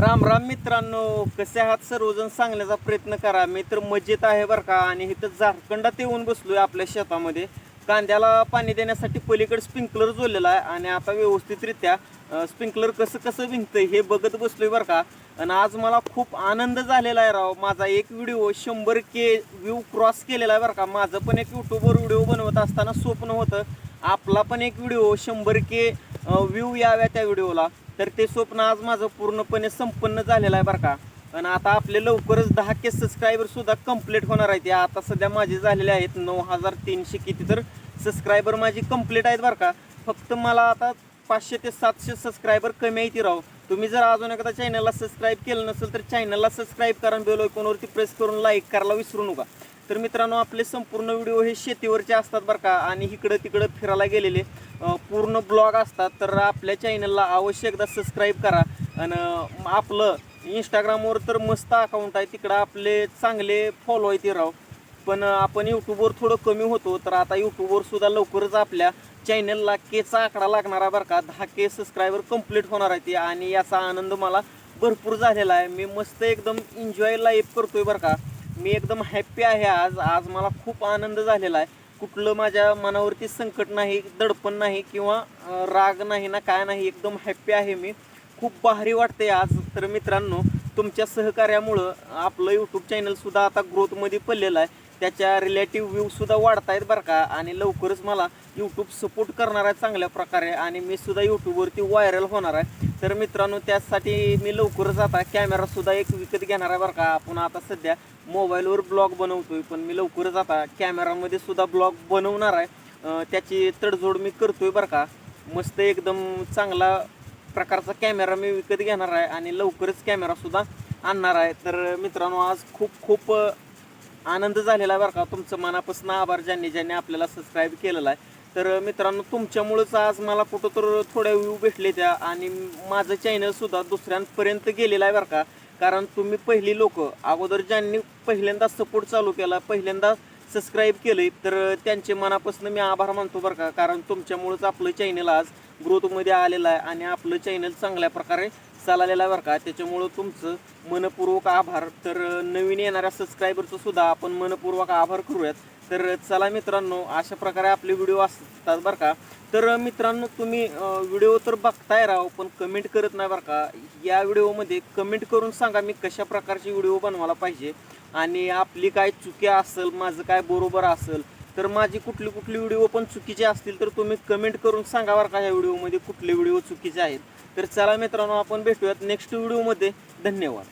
राम राम मित्रांनो कसे आहात सर्वजण? सांगण्याचा प्रयत्न करा. मी तर मजेत आहे बरं का. आणि इथं झारखंडात येऊन बसलो आहे आपल्या शेतामध्ये. कांद्याला पाणी देण्यासाठी पलीकडे स्प्रिंकलर जोडलेला आहे. आणि आता व्यवस्थितरित्या स्प्रिंकलर कसं कसं विंकतं हे बघत बसलो आहे बरं का. आणि आज मला खूप आनंद झालेला आहे राव. माझा एक व्हिडिओ शंभर के व्ह्यू क्रॉस केलेला आहे बरं का. माझं पण एक यूट्यूबवर व्हिडिओ बनवत असताना स्वप्न होतं. आपला पण एक व्हिडिओ शंभर के व्ह्यू याव्या त्या व्हिडिओला. तर ते स्वप्न आज माझं पूर्णपणे संपन्न झालेलं आहे बरं का. आणि आता आपले लवकरच दहा के सबस्क्रायबर सुद्धा कंप्लीट होणार आहेत. या आता सध्या माझे झालेले आहेत नऊ हजार तीनशे किती तर सबस्क्रायबर माझी कंप्लीट आहेत बरं का. फक्त मला आता पाचशे ते सातशे सबस्क्रायबर कमी आहे ती राहू तुम्ही जर अजून एखादा चॅनलला सबस्क्राईब केलं नसेल तर चॅनलला सबस्क्राईब करा बेल आयकॉनवरती प्रेस करून लाईक करायला विसरू नका. तर मित्रांनो आपले संपूर्ण व्हिडिओ हे शेतीवरचे असतात बरं का. आणि इकडं तिकडं फिरायला गेलेले पूर्ण ब्लॉग असतात. तर आपल्या चॅनलला अवश्य एकदा सबस्क्राईब करा. आणि आपलं इंस्टाग्रामवर तर मस्त अकाउंट आहे. तिकडं आपले चांगले फॉलो आहे ते राव. पण आपण यूट्यूबवर थोडं कमी होतो. तर आता यूट्यूबवर सुद्धा लवकरच आपल्या चॅनलला केचा आकडा लागणार आहे बरं का. दहा के सबस्क्रायबर कंप्लीट होणार आहे ते. आणि याचा आनंद मला भरपूर झालेला आहे. मी मस्त एकदम एन्जॉय लाईफ करतोय बरं का. मी एकदम हॅप्पी आहे आज. आज मला खूप आनंद झालेला आहे. कुठलं माझ्या मनावरती संकट नाही दडपण नाही किंवा राग नाही ना काय नाही एकदम हॅप्पी आहे मी. खूप भारी वाटते आज. तर मित्रांनो तुमच्या सहकार्यामुळं आपलं यूट्यूब चॅनलसुद्धा आता ग्रोथमध्ये पडलेलं आहे. त्याच्या रिलेटिव्ह व्ह्यूसुद्धा वाढत आहेत बरं का. आणि लवकरच मला यूट्यूब सपोर्ट करणार आहे चांगल्या प्रकारे. आणि मी सुद्धा यूट्यूबवरती व्हायरल होणार आहे. तर मित्रांनो त्यासाठी मी लवकरच आता कॅमेरासुद्धा एक विकत घेणार आहे बरं का. आपण आता सध्या मोबाईलवर ब्लॉग बनवतोय. पण मी लवकरच आता कॅमेरामध्ये सुद्धा ब्लॉग बनवणार आहे. त्याची तडजोड मी करतोय बरं का. मस्त एकदम चांगला प्रकारचा कॅमेरा मी विकत घेणार आहे. आणि लवकरच कॅमेरासुद्धा आणणार आहे. तर मित्रांनो आज खूप खूप आनंद झालेला आहे बरं का. तुमचं मनापासून आभार ज्यांनी ज्यांनी आपल्याला सबस्क्राईब केलेला आहे. तर मित्रांनो तुमच्यामुळंच आज मला कुठं तर थोड्या व्ह्यू भेटले त्या आणि माझं चॅनलसुद्धा दुसऱ्यांपर्यंत गेलेलं आहे बरं का. कारण तुम्ही पहिली लोक अगोदर ज्यांनी पहिल्यांदा सपोर्ट चालू केला पहिल्यांदा सबस्क्राईब केले तर त्यांचे मनापासून मी आभार मानतो बरं का. कारण तुमच्यामुळंच आपलं चॅनल आज ग्रोथमध्ये आलेलं आहे आणि आपलं चॅनल चांगल्या प्रकारे चाललेलं आहे बरं का. त्याच्यामुळं तुमचं मनपूर्वक आभार. तर नवीन येणाऱ्या सबस्क्रायबरचं सुद्धा आपण मनपूर्वक आभार करूयात. तर चला मित्रांनो अशा प्रकारे आपले व्हिडिओ असतात बरं का. तर मित्रांनो तुम्ही व्हिडिओ तर बघताय राव पण कमेंट करत नाही बरं का. या व्हिडिओमध्ये कमेंट करून सांगा मी कशा प्रकारची व्हिडिओ बनवायला पाहिजे. आणि आपली काय चुकी असेल माझं काय बरोबर असेल तर माझी कुठली कुठली व्हिडिओ पण चुकीचे असतील तर तुम्ही कमेंट करून सांगा बरं का या व्हिडिओमध्ये कुठले व्हिडिओ चुकीचे आहेत. तर चला मित्रांनो आपण भेटूयात नेक्स्ट व्हिडिओमध्ये धन्यवाद.